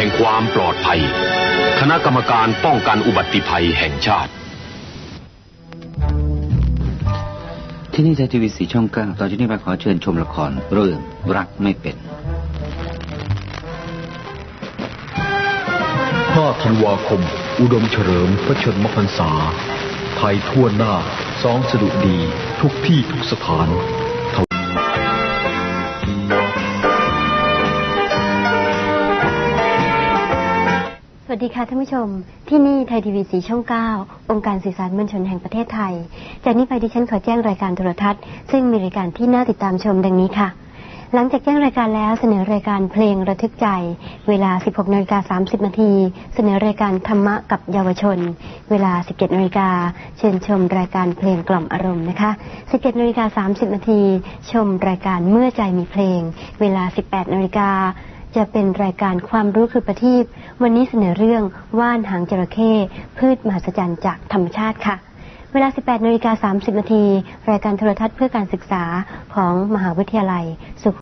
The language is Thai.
แห่งความปลอดภัย คณะกรรมการป้องกันอุบัติภัยแห่งชาติ ที่นี่ไทยทีวีสีช่องเก้าตอนที่นี้มาขอเชิญชมละครเรื่องรักไม่เป็น5ธันวาคม อุดมเฉลิมพระชนมพรรษา ไทยทั่วหน้า สองสดุดี ทุกที่ทุกสถาน สวัสดีค่ะท่านผู้ชม ที่นี่ไทยทีวีสีช่อง 9 องค์การสื่อสารมวลชนแห่งประเทศไทย จากนี้ไปดิฉันขอแจ้งรายการโทรทัศน์ ซึ่งมีรายการที่น่าติดตามชมดังนี้ค่ะ หลังจากแจ้งรายการแล้วเสนอรายการเพลงระทึกใจ เวลา 16นาฬิกา30นาทีเสนอรายการธรรมะกับเยาวชน เวลา 17นาฬิกาเชิญชมรายการเพลงกล่อมอารมณ์นะคะ 17นาฬิกา30นาทีชมรายการเมื่อใจมีเพลง เวลา 18นาฬิกา จะเป็นรายการความรู้คือประทีปวันนี้เสนอเรื่องว่านหางจระเข้พืชมหัศจรรย์จากธรรมชาติค่ะ เวลา 18นาฬิกา30นาทีรายการโทรทัศน์เพื่อการศึกษาของมหาวิทยาลัยสุข